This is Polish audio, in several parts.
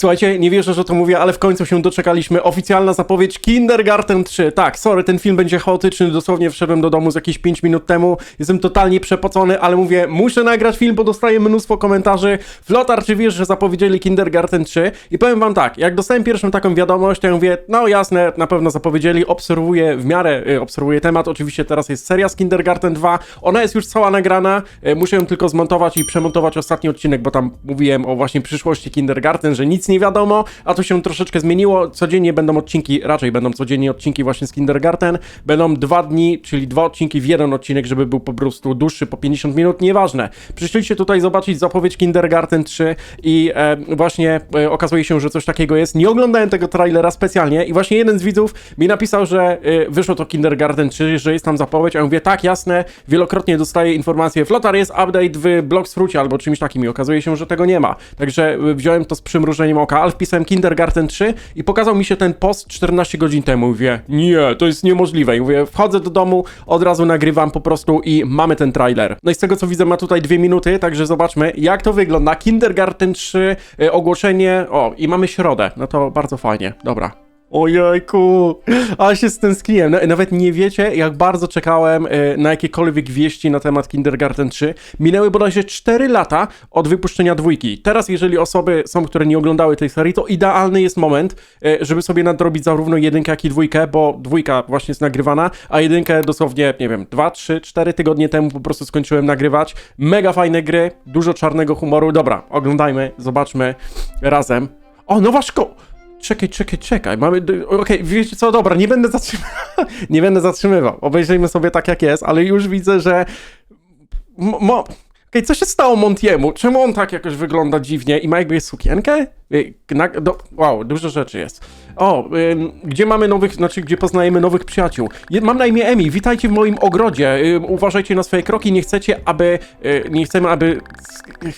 Słuchajcie, nie wierzę, że to mówię, ale w końcu się doczekaliśmy. Oficjalna zapowiedź Kindergarten 3. Tak, sorry, ten film będzie chaotyczny. Dosłownie wszedłem do domu z jakieś 5 minut temu. Jestem totalnie przepocony, ale mówię, muszę nagrać film, bo dostaję mnóstwo komentarzy. Flotar, czy wiesz, że zapowiedzieli Kindergarten 3? I powiem wam tak, jak dostałem pierwszą taką wiadomość, to ja mówię, no jasne, na pewno zapowiedzieli. Obserwuję w miarę, y, obserwuję temat. Oczywiście teraz jest seria z Kindergarten 2. Ona jest już cała nagrana. Y, muszę ją tylko zmontować i przemontować ostatni odcinek, bo tam mówiłem o właśnie przyszłości Kindergarten, że nic nie wiadomo, a to się troszeczkę zmieniło. Codziennie będą odcinki, raczej będą codziennie odcinki właśnie z Kindergarten. Będą dwa dni, czyli dwa odcinki w jeden odcinek, żeby był po prostu dłuższy, po 50 minut, nieważne. Przyszliście tutaj zobaczyć zapowiedź Kindergarten 3 i e, właśnie e, okazuje się, że coś takiego jest. Nie oglądałem tego trailera specjalnie i właśnie jeden z widzów mi napisał, że e, wyszło to Kindergarten 3, że jest tam zapowiedź, a ja mówię, tak, jasne, wielokrotnie dostaję informacje, Flotar jest update w Bloxfrucie albo czymś takim i okazuje się, że tego nie ma. Także e, wziąłem to z przymrużeniem oka, ale wpisałem Kindergarten 3 i pokazał mi się ten post 14 godzin temu. Mówię, nie, to jest niemożliwe. I mówię, wchodzę do domu, od razu nagrywam po prostu i mamy ten trailer. No i z tego co widzę ma tutaj dwie minuty, także zobaczmy jak to wygląda. Kindergarten 3, y, ogłoszenie, o i mamy środę. No to bardzo fajnie, dobra. Ojejku, ale się stęskniłem. Na- Nawet nie wiecie, jak bardzo czekałem e, na jakiekolwiek wieści na temat Kindergarten 3. Minęły bodajże 4 lata od wypuszczenia dwójki. Teraz, jeżeli osoby są, które nie oglądały tej serii, to idealny jest moment, e, żeby sobie nadrobić zarówno jedynkę, jak i dwójkę, bo dwójka właśnie jest nagrywana, a jedynkę dosłownie, nie wiem, 2, 3, 4 tygodnie temu po prostu skończyłem nagrywać. Mega fajne gry, dużo czarnego humoru. Dobra, oglądajmy, zobaczmy razem. O, nowa szkoła! Czekaj, czekaj, czekaj. Mamy. Okej, wiecie co? Dobra, nie będę zatrzymywał. nie będę zatrzymywał. Obejrzyjmy sobie tak, jak jest, ale już widzę, że. Mo... Okej, co się stało Montiemu? Czemu on tak jakoś wygląda dziwnie i ma jakby sukienkę? Y. Do... Wow, dużo rzeczy jest. O, gdzie mamy nowych, znaczy gdzie poznajemy nowych przyjaciół. Je, mam na imię Emi, witajcie w moim ogrodzie. Uważajcie na swoje kroki, nie chcecie, aby, y, nie chcemy, aby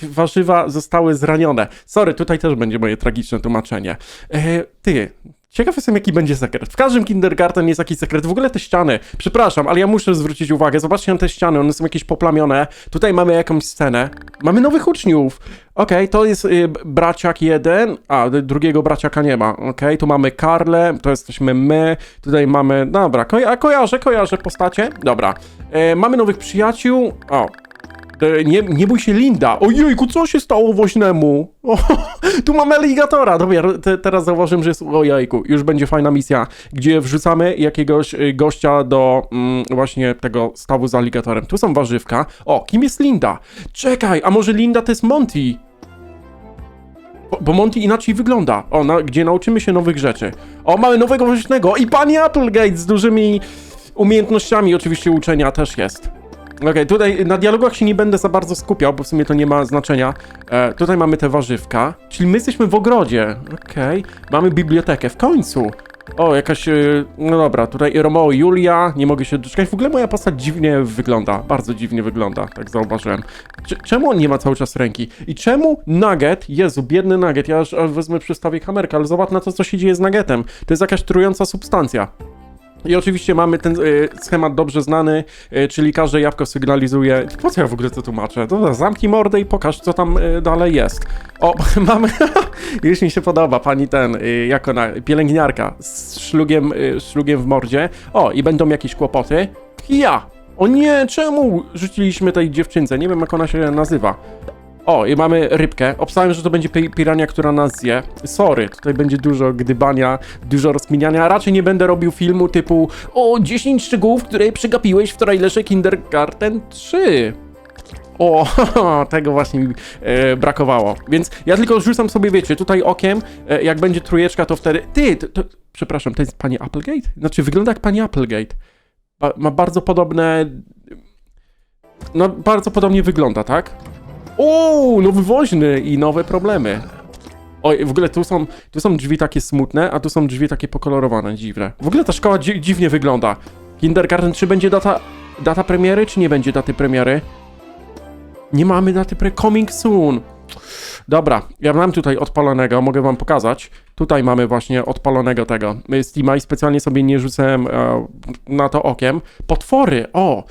warzywa zostały zranione. Sorry, tutaj też będzie moje tragiczne tłumaczenie. E, ty, Ciekaw jestem, jaki będzie sekret. W każdym kindergarten jest jakiś sekret. W ogóle te ściany, przepraszam, ale ja muszę zwrócić uwagę. Zobaczcie na te ściany, one są jakieś poplamione. Tutaj mamy jakąś scenę. Mamy nowych uczniów. Okej, to jest y, braciak jeden, a drugiego braciaka nie ma. Okej, tu mamy Karlę, to jesteśmy my. Tutaj mamy, dobra, koja kojarzę, kojarzę postacie. Dobra, e, mamy nowych przyjaciół. O, E, Nie, nie bój się, Linda. Ojejku, co się stało woźnemu? O, tu mamy aligatora. Dobra, te, teraz zauważyłem, że jest. Ojejku, już będzie fajna misja, gdzie wrzucamy jakiegoś y, gościa do mm, właśnie tego stawu z aligatorem. Tu są warzywka. O, kim jest Linda? Czekaj, a może Linda to jest Monty? Bo, bo Monty inaczej wygląda. O, na, gdzie nauczymy się nowych rzeczy. O, mamy nowego woźnego i pani Applegate z dużymi umiejętnościami oczywiście uczenia też jest. Okej, tutaj na dialogach się nie będę za bardzo skupiał, bo w sumie to nie ma znaczenia. E, tutaj mamy te warzywka, czyli my jesteśmy w ogrodzie. Okej, mamy bibliotekę, w końcu. O, jakaś, e, no dobra, tutaj Romeo i Julia, nie mogę się doczekać. W ogóle moja postać dziwnie wygląda, bardzo dziwnie wygląda, tak zauważyłem. Cze- czemu on nie ma cały czas ręki? I czemu Nugget, Jezu, biedny Nugget, ja aż wezmę, przystawię kamerkę, ale zobacz na to, co się dzieje z Nuggetem. To jest jakaś trująca substancja. I oczywiście mamy ten y, schemat dobrze znany, y, czyli każde jabłko sygnalizuje. Po co ja w ogóle to tłumaczę? Dobra, zamknij mordę i pokaż, co tam y, dalej jest. O, mamy. Już mi się podoba, pani ten, y, jak ona, pielęgniarka z szlugiem, y, szlugiem w mordzie. O, i będą jakieś kłopoty. Ja! O nie, czemu rzuciliśmy tej dziewczynce? Nie wiem, jak ona się nazywa. O, i mamy rybkę. Obstałem, że to będzie pi- pirania, która nas zje. Sorry, tutaj będzie dużo gdybania, dużo rozkminiania. Raczej nie będę robił filmu typu o 10 szczegółów, które przegapiłeś w trailerze Kindergarten 3. O, tego właśnie mi e, brakowało. Więc ja tylko rzucam sobie, wiecie, tutaj okiem, e, jak będzie trójeczka, to wtedy... Ty, to, to, przepraszam, to jest pani Applegate? Znaczy, wygląda jak pani Applegate. Ma bardzo podobne... No, bardzo podobnie wygląda, tak? O, nowy woźny i nowe problemy. Oj, w ogóle tu są, tu są drzwi takie smutne, a tu są drzwi takie pokolorowane, dziwne. W ogóle ta szkoła dzi dziwnie wygląda. Kindergarten, czy będzie data, data premiery, czy nie będzie daty premiery? Nie mamy daty pre... Coming soon. Dobra, ja mam tutaj odpalonego, mogę wam pokazać. Tutaj mamy właśnie odpalonego tego Steama i specjalnie sobie nie rzucałem e, na to okiem. Potwory, o!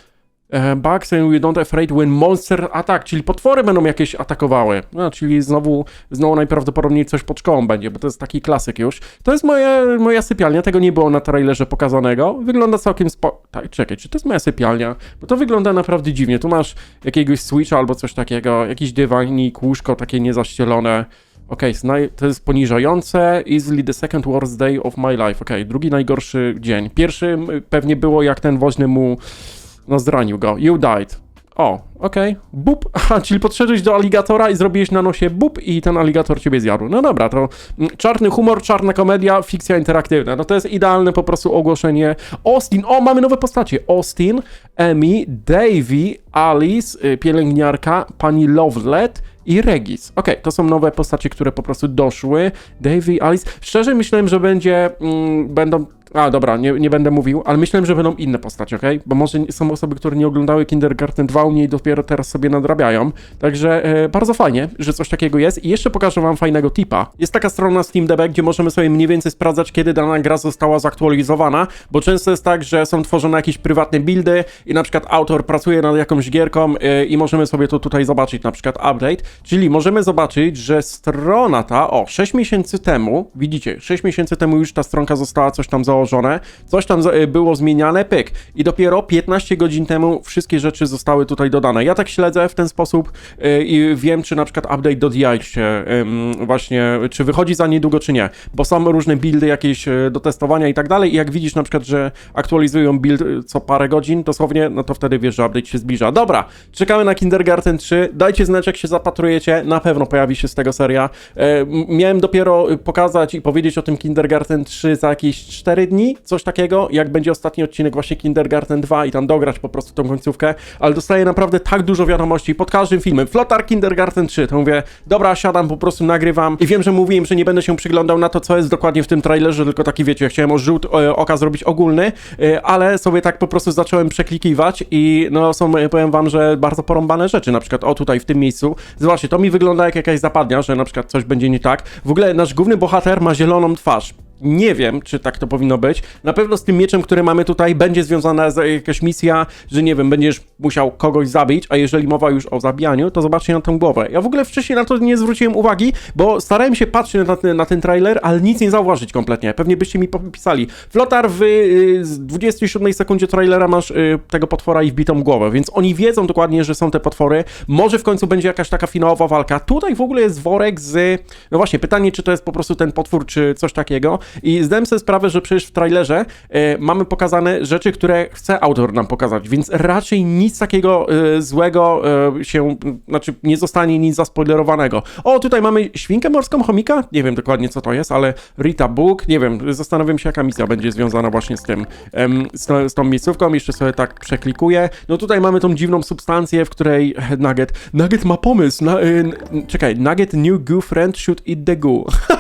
Bugs and we don't afraid when monster attack, czyli potwory będą jakieś atakowały. No, czyli znowu, znowu najprawdopodobniej coś pod szkołą będzie, bo to jest taki klasyk już. To jest moja, moja sypialnia, tego nie było na trailerze pokazanego. Wygląda całkiem spo... Tak, czekaj, czy to jest moja sypialnia? Bo to wygląda naprawdę dziwnie. Tu masz jakiegoś switcha albo coś takiego, jakiś dywanik, łóżko takie niezaścielone. Okej, okay, to jest poniżające. Easily the second worst day of my life. Okej, drugi najgorszy dzień. Pierwszy pewnie było jak ten woźny mu no zranił go. You died. O, okej. Okay. Bup. Aha, czyli podszedłeś do aligatora i zrobiłeś na nosie bup i ten aligator ciebie zjadł. No dobra, to mm, czarny humor, czarna komedia, fikcja interaktywna. No to jest idealne po prostu ogłoszenie. Austin, o, mamy nowe postacie. Austin, Emmy, Davy, Alice, y, pielęgniarka, pani Lovelet i Regis. Okej, okay, to są nowe postacie, które po prostu doszły. Davy, Alice. Szczerze myślałem, że będzie, mm, będą a, dobra, nie, nie będę mówił, ale myślałem, że będą inne postacie, ok? Bo może są osoby, które nie oglądały Kindergarten 2 u mnie i dopiero teraz sobie nadrabiają. Także e, bardzo fajnie, że coś takiego jest. I jeszcze pokażę wam fajnego tipa. Jest taka strona SteamDB, gdzie możemy sobie mniej więcej sprawdzać, kiedy dana gra została zaktualizowana, bo często jest tak, że są tworzone jakieś prywatne buildy i na przykład autor pracuje nad jakąś gierką e, i możemy sobie to tutaj zobaczyć, na przykład update. Czyli możemy zobaczyć, że strona ta, o, 6 miesięcy temu, widzicie, 6 miesięcy temu już ta stronka została coś tam założona coś tam y, było zmieniane, pyk. I dopiero 15 godzin temu wszystkie rzeczy zostały tutaj dodane. Ja tak śledzę w ten sposób y, i wiem, czy na przykład update do DI się właśnie, czy wychodzi za niedługo, czy nie. Bo są różne buildy jakieś y, do testowania i tak dalej i jak widzisz na przykład, że aktualizują build co parę godzin, dosłownie, no to wtedy wiesz, że update się zbliża. Dobra, czekamy na Kindergarten 3. Dajcie znać, jak się zapatrujecie. Na pewno pojawi się z tego seria. Miałem dopiero pokazać i powiedzieć o tym Kindergarten 3 za jakieś 4 dni, coś takiego, jak będzie ostatni odcinek właśnie Kindergarten 2 i tam dograć po prostu tą końcówkę, ale dostaję naprawdę tak dużo wiadomości pod każdym filmem. Flotar Kindergarten 3, to mówię, dobra, siadam, po prostu nagrywam i wiem, że mówiłem, że nie będę się przyglądał na to, co jest dokładnie w tym trailerze, tylko taki wiecie, chciałem o rzut e, oka zrobić ogólny, e, ale sobie tak po prostu zacząłem przeklikiwać i no są, e, powiem wam, że bardzo porąbane rzeczy, na przykład o tutaj w tym miejscu, zobaczcie, to mi wygląda jak jakaś zapadnia, że na przykład coś będzie nie tak. W ogóle nasz główny bohater ma zieloną twarz. Nie wiem, czy tak to powinno być. Na pewno z tym mieczem, który mamy tutaj, będzie związana jakaś misja, że nie wiem, będziesz musiał kogoś zabić, a jeżeli mowa już o zabijaniu, to zobaczcie na tę głowę. Ja w ogóle wcześniej na to nie zwróciłem uwagi, bo starałem się patrzeć na ten, na ten trailer, ale nic nie zauważyć kompletnie. Pewnie byście mi popisali. Flotar w y, 27 sekundzie trailera masz y, tego potwora i wbitą głowę, więc oni wiedzą dokładnie, że są te potwory. Może w końcu będzie jakaś taka finałowa walka. Tutaj w ogóle jest worek z... No właśnie, pytanie, czy to jest po prostu ten potwór, czy coś takiego. I zdałem sobie sprawę, że przecież w trailerze e, mamy pokazane rzeczy, które chce autor nam pokazać, więc raczej nic takiego e, złego e, się, znaczy nie zostanie nic zaspoilerowanego. O, tutaj mamy świnkę morską chomika? Nie wiem dokładnie co to jest, ale Rita Book, nie wiem, zastanawiam się jaka misja będzie związana właśnie z tym, z, tą, z tą miejscówką, jeszcze sobie tak przeklikuję. No tutaj mamy tą dziwną substancję, w której Nugget, Nugget ma pomysł, na, czekaj, Nugget new goo friend should eat the goo.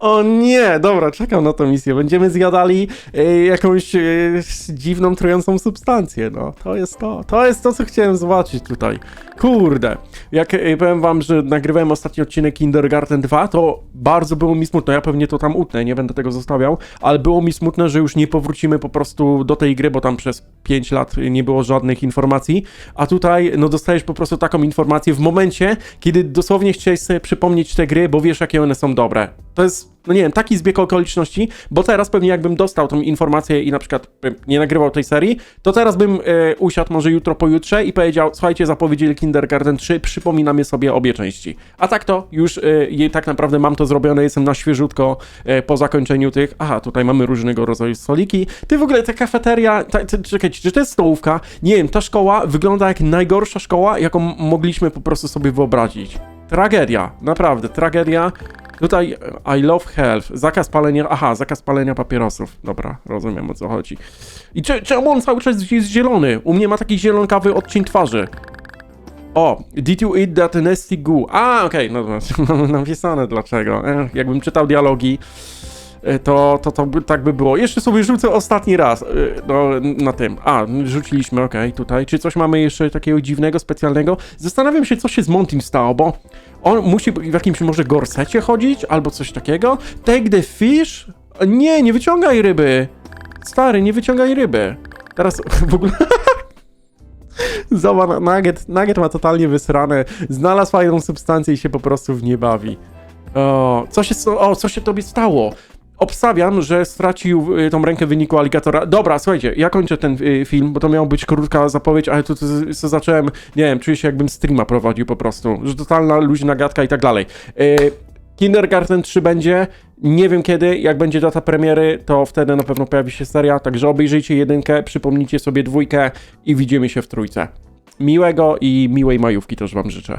O nie, dobra, czekam na tę misję. Będziemy zjadali y, jakąś y, dziwną, trującą substancję. No, to jest to. To jest to, co chciałem zobaczyć tutaj. Kurde. Jak y, powiem wam, że nagrywałem ostatni odcinek Kindergarten 2, to bardzo było mi smutno. Ja pewnie to tam utnę, nie będę tego zostawiał, ale było mi smutno, że już nie powrócimy po prostu do tej gry, bo tam przez 5 lat nie było żadnych informacji. A tutaj, no, dostajesz po prostu taką informację w momencie, kiedy dosłownie chciałeś sobie przypomnieć te gry, bo wiesz, jakie one są dobre. To jest, no nie wiem, taki zbieg okoliczności, bo teraz pewnie jakbym dostał tą informację i na przykład bym nie nagrywał tej serii, to teraz bym e, usiadł może jutro, pojutrze i powiedział, słuchajcie, zapowiedzieli Kindergarten 3, przypominamy sobie obie części. A tak to już e, tak naprawdę mam to zrobione, jestem na świeżutko e, po zakończeniu tych, aha, tutaj mamy różnego rodzaju stoliki. Ty w ogóle, ta kafeteria, ta, czekajcie, czy to jest stołówka? Nie wiem, ta szkoła wygląda jak najgorsza szkoła, jaką mogliśmy po prostu sobie wyobrazić. Tragedia, naprawdę, tragedia. Tutaj I love health. Zakaz palenia. Aha, zakaz palenia papierosów. Dobra, rozumiem o co chodzi. I czy, czemu on cały czas jest zielony? U mnie ma taki zielonkawy odcień twarzy. O, did you eat that nasty goo? A, okej, okay, no to napisane dlaczego. E, jakbym czytał dialogi, e, to, to, to by, tak by było. Jeszcze sobie rzucę ostatni raz e, no, na tym. A, rzuciliśmy, okej, okay, tutaj. Czy coś mamy jeszcze takiego dziwnego, specjalnego? Zastanawiam się, co się z Montim stało, bo on musi w jakimś może gorsecie chodzić, albo coś takiego. Take the fish? Nie, nie wyciągaj ryby. Stary, nie wyciągaj ryby. Teraz w ogóle... Zobacz, Nugget, Nugget ma totalnie wysrane. Znalazł fajną substancję i się po prostu w nie bawi. O, co się, o, co się tobie stało? Obstawiam, że stracił y, tą rękę w wyniku aligatora. Dobra, słuchajcie, ja kończę ten y, film, bo to miała być krótka zapowiedź, ale tu, tu, tu zacząłem, nie wiem, czuję się jakbym streama prowadził po prostu, że totalna luźna gadka i tak dalej. Y, Kindergarten 3 będzie, nie wiem kiedy, jak będzie data premiery, to wtedy na pewno pojawi się seria, także obejrzyjcie jedynkę, przypomnijcie sobie dwójkę i widzimy się w trójce. Miłego i miłej majówki też wam życzę.